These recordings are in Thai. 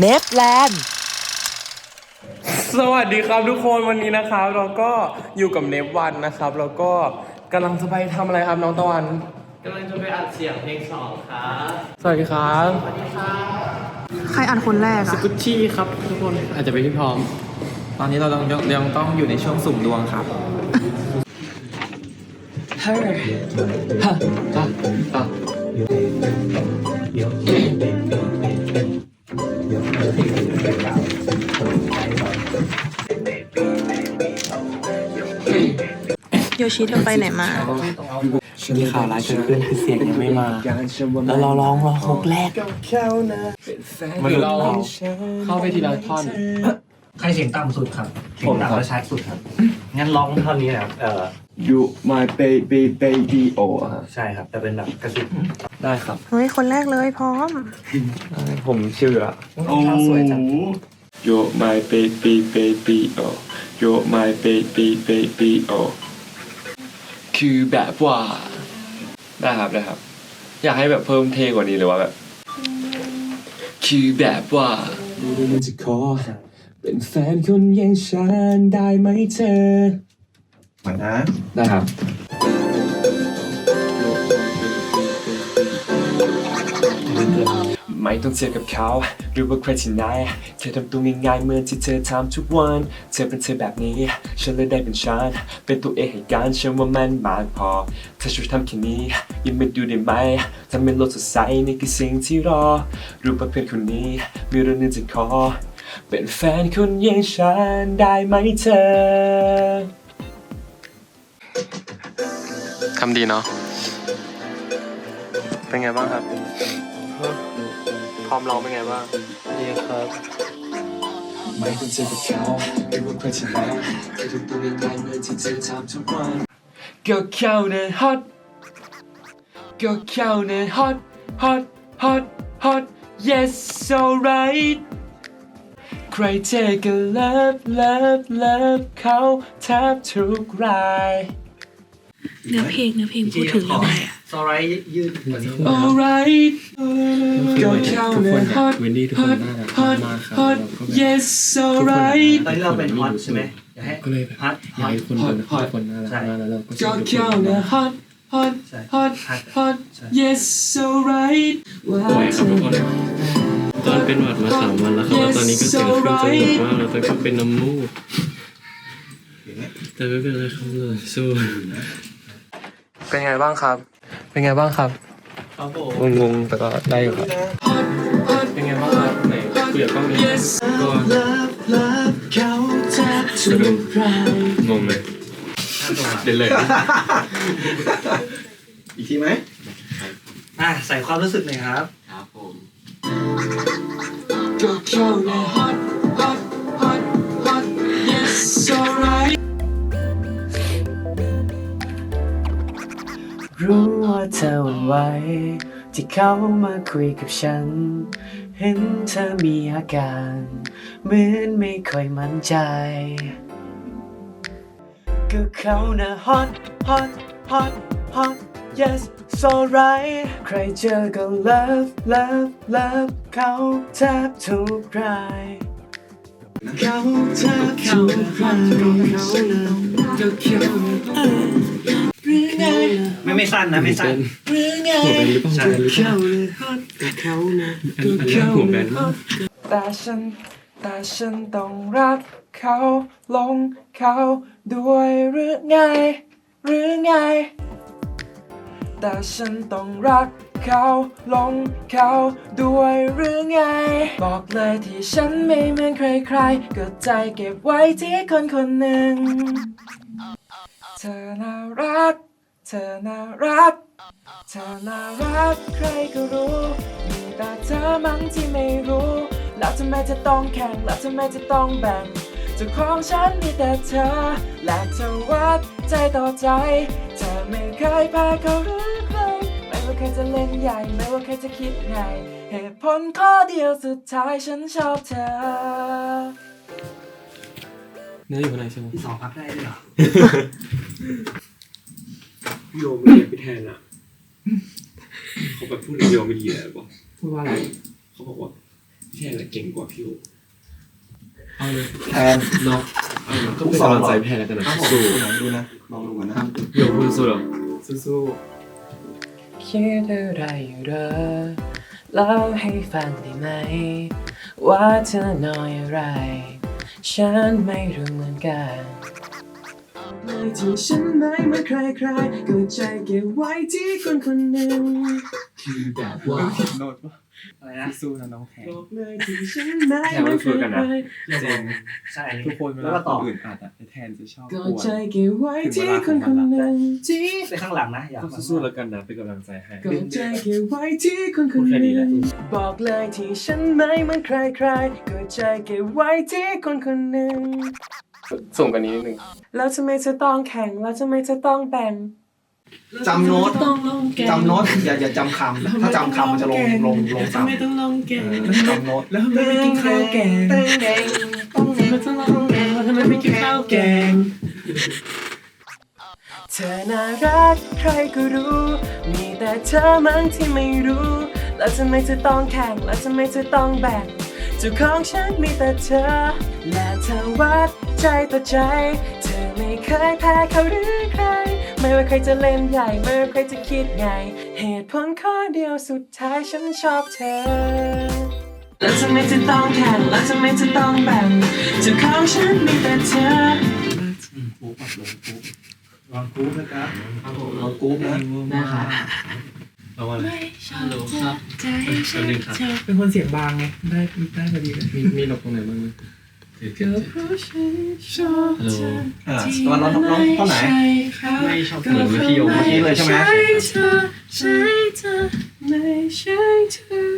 เนฟแลนด์สวัสดีครับทุกคนวันนี้นะครับ เราก็อยู่กับเนฟวันนะครับ แล้วก็กำลังจะไปทำอะไรครับน้องตะวัน กำลังจะไปอัดเสียงเพลงสองครับสวัสดีครับใครอ่านคนแรกสอะกุชชี่ครับทุกคนอาจจะเป็นพี่พร้อม ตอนนี้เราต้องยังยังต้องอยู่ในช่วงสุ่มดวงครับ โยชิเธอไปไหนมา มีข่าวร้ายเกิดขึ้นคือเสียงยังไม่มา แล้วเราร้องรอฮกแรก มันเราเข้าไปทีละท่อน ใครเสียงต่ำสุดครับเสียงต่ำและชัดสุดครับ งั้นร้องท่อนนี้นะครับเออ You my baby baby โอ้ฮะใช่ครับ แต่เป็นแบบกระซิบ ได้ครับ เฮ้ย คนแรกเลยพร้อม ผมชื่ออะโอ้สวยจัง You my baby baby โอ้ You my baby baby โอ้คือแบบว่า ได้ครับได้ครับ อยากให้แบบเพิ่มเท่กว่านี้หรือว่าแบบ คือแบบว่ามันจะขอเป็นแฟนคนอย่างฉันได้ไหมเธอมานะได้ครับ ไม่ต้องเจอกับเขา หรือว่าใครที่ไหน เธอทำตัวง่ายๆเหมือนที่เธอทำทุกวัน เธอเป็นเธอแบบนี้ ฉันเลยได้เป็นฉัน เป็นตัวเองให้กันฉันว่ามันมากพอ เธอช่วยทำแค่นี้ยังไม่ดูได้ไหมทำให้โลกสดใสนี่คือสิ่งที่รอรู้ป่ะเพื่อนคนนี้มีเรื่องนึงจะขอ เป็นแฟนคนอย่างฉันได้ไหมเธอทำดีเนาะ เป็นไงบ้างครับ พร้อมร้องเป็นไงบ้างดีครับไม่ต้องเจอกับเขาหรือว่าใครที่ไหนเธอทำตัวง่ายๆเหมือนที่เธอทำทุกวันก็เขาเนี่ยฮอตก็เขาเนี่ยฮอตฮอตฮอตฮอต yes so right ใครเจอก็ love love love เขาแทบทุกราย เนื้อเพลงเนื้อเพลงพูดถึงอะไรอะซอไรยืดกว่านี้ alright ก็เขาเนี่ยฮอตเวนดี้ทุกฮคอนตน่ารักฮอตมากครับฮอตเราก็แบบ yes so right ตอนนี้เราเป็นฮอตใช่ไหมอยากให้ก็เลยแบบฮอตอยากให้คนคนทุกคนน่ารักมากแล้วเราก็ก็ทุกเขาคนเนี่ย hot hot ใช่ hot hot yes so right ป่วยครับทุกคนตอนเป็นหวัดมาสามวันแล้วครับแล้วตอนนี้ก็เสียงขึ้นจมูกมากแล้วตอนก็เป็นน้ำมูกแต่ไม่เป็นไรครับเลยสู้ เป็นไงบ้างครับ เป็นไงบ้างครับครับผมงงๆแต่ก็ได้อยู่ครับ เป็นไงบ้างครับไหนคุยกับกล้องนี้ก็สะดุ้งงงเลยเดินเลยอีกทีไหมอะใส่ความรู้สึกหน่อยครับก็เขาเเธอหวันไหวที่เขามาคุยกับฉัน เห็นเธอมีอาการ เหมือนไม่ค่อยมั่นใจ ก็เขาน่ะ hot hot hot hot yes so right ใครเจอก็ love love love เขาแทบทุกรายเขาแทบทุกรายก็เขาน่ะหรือ ไงไม่ไม่สั้นนะไม่สั้นหรือไงหัวแบนหรือเปล่าใช่หัวแบนหรือเปล่าเขาเลยฮอตกับเขานะอันอันนี้หัวแบนมากแต่ฉันแต่ฉันต้องรักเขาหลงเขาด้วยหรือไง หรือไง แต่ฉันต้องรักเขาหลงเขาด้วยหรือไง บอกเลยที่ฉันไม่เหมือนใครๆก็ใจเก็บไว้ที่คนคนหนึ่งเธอน่ารัก เธอน่ารัก เธอน่ารักใครก็รู้ มีแต่เธอมั้งที่ไม่รู้ แล้วทำไมจะต้องแข่ง แล้วทำไมจะต้องแบ่งเจ้าของฉันมีแต่เธอ และเธอวัดใจต่อใจ เธอไม่เคยพาเขาหรือใคร ไม่ว่าใครจะเล่นใหญ่ ไม่ว่าใครจะคิดไง เหตุผลข้อเดียวสุดท้ายฉันชอบเธอ เนื้ออยู่ข้างในใช่ไหม ที่สองพักได้ด้วยเหรอ โยมไม่เรียกพี่แทนอะเขาแบบพูดถึงโยมไม่ดีเลยบอกพูดว่าอะไรเขาบอกว่าแค่เก่งกว่าพี่โอเอาเลยแทนเนาะเอาเลยก็เป็นกำลังใจแพ้แล้วกันนะสู้ดูนะลองดูก่อนนะๆโยคุณสู้หรอสู้คิดอะไรอยู่เหรอเล่าให้ฟังได้ไหม ว่าเธอน้อยอะไร ฉันไม่รู้เหมือนกันเลย ที่ฉันไม่เหมือนใครใครๆก็ใจเก็บไว้ที่คนคนหนึ่งแบบว่าโน้ตปะอะไรนะสู้นะน้องแทนบอกเลยที่ฉันไม่เหมือนใครใครเจ๋งใช่อันนี้ทุกคนเวแล้วลาก็คต่อนอื่นอัดอะไอ้แทนจะชอบก็กวนใจเก็บไว้ที่คนคนหนึ่งที่ไปข้างหลังนะ อยากก็ฟังสู้ๆแล้วกันนะเป็นกำลังใจให้ก็ใจเก็บไว้ที่คนคนหนึ่งบอกเลยที่ฉันไม่เหมือนใครใครๆก็ใจเก็บไว้ที่คนคนหนึ่ง ส่งกันนี้นิดนึงแล้วทำไมเธอต้องแข่งแล้วทำไมเธอต้องแบ่งจำโน้ตต้องลงแกงจำโน้ตอย่าอย่าจำคำถ้าจำคำมันจะลงลงลงทำไมต่ำต้องลงแกงจำโน้ตแล้วทำไมไม่กินข้าวแกงทำไมต้องลงแกงแล้วทำไมไม่กินข้าวแกงเธอน่ารักใครก็รู้ มีแต่เธอมั้งที่ไม่รู้แล้วทำไมเธอต้องแข่งแล้วทำไมเธอต้องแบ่งเจ้าของฉันมีแต่เธอ และเธอวัด ใจต่อใจ เธอไม่เคยแพ้เขาหรือใคร ไม่ว่าใครจะเล่นใหญ่ไม่ว่าใครจะคิดไงเหตุผลข้อเดียวสุดท้ายฉันชอบเธอ แล้วทำไมเธอต้องแข่งแล้วทำไมเธอต้องแบ่งเจ้าของฉันมีแต่เธอลองกู๊ปนะครับลองกู๊ปนะนะคะเอาว่าอะไรไม่ชอบเธอใจฉันเธอเป็นคนเสียงบางไง ได้ได้พอดีเลยมีมีหลบตรงไหนบ้างนะ ก็เพราะฉันชอบฮัลโหลเธออ่าตอนร้องร้องท่อนไหน ไม่ชอบเหมือนเมื่อกี้โยมเมื่อกี้เลยใช่ไหมใช่เธอใช่เธอไม่ใช่เธอ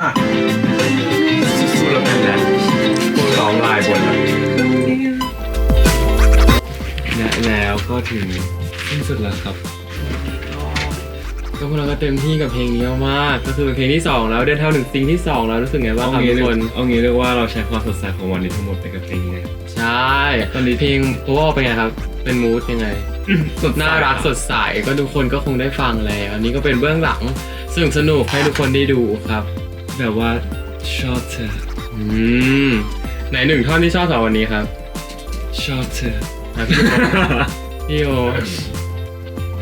อะสู้ๆแล้วกันนะพวกร้องลายบนและแล้วก็ถึงสิ้นสุดแล้วครับ ก็พวกเราก็เต็มที่กับเพลงนี้มากๆก็คือเป็นเพลงที่สองแล้วเดินเท่าถึงซิงที่สองแล้วรู้สึกไงบ้างครับทุกคน เอางี้เรียกว่าเราใช้ความสดใสของวันนี้ทั้งหมดไปกับเพลงนี้นะใช่ตอนนี้เพลงโพวเป็นไงครับ เป็นมูดยังไง สดใสน่ารักสดใสก็ทุกคนก็คงได้ฟังแล้ว อันนี้ก็เป็นเบื้องหลังสนุกสนุกให้ทุกคนได้ดูครับ แบบว่าชอบเธออืมไหนหนึ่งท่อนที่ชอบสำหรับวันนี้ครับชอบเธออะพี่โอ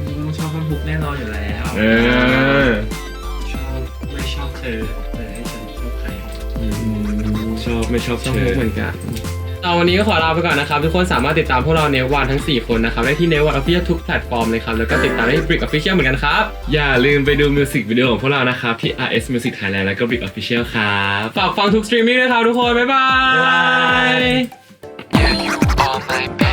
ยิงชอบมันบุกแน่นอนอยู่แล้วเออชอบไม่ชอบเธอแต่ให้ฉันชอบใครอืชอบไม่ชอบเธอ เหมือนกัน เอาวันนี้ก็ขอลาไปก่อนนะครับ ทุกคนสามารถติดตามพวกเราในวันทั้ง 4 คนนะครับ ได้ที่เนวันออฟฟิเชียลทุกแพลตฟอร์มเลยครับ แล้วก็ติดตามได้ที่บริกออฟฟิเชียลเหมือนกันครับ อย่าลืมไปดูมิวสิกวิดีโอของพวกเรานะครับ ที่ RS Music Thailand แล้วก็ Big Official ครับ ฝากฟังทุกสตรีมมิ่งด้วยครับทุกคน บ๊ายบาย Yeah, you are my น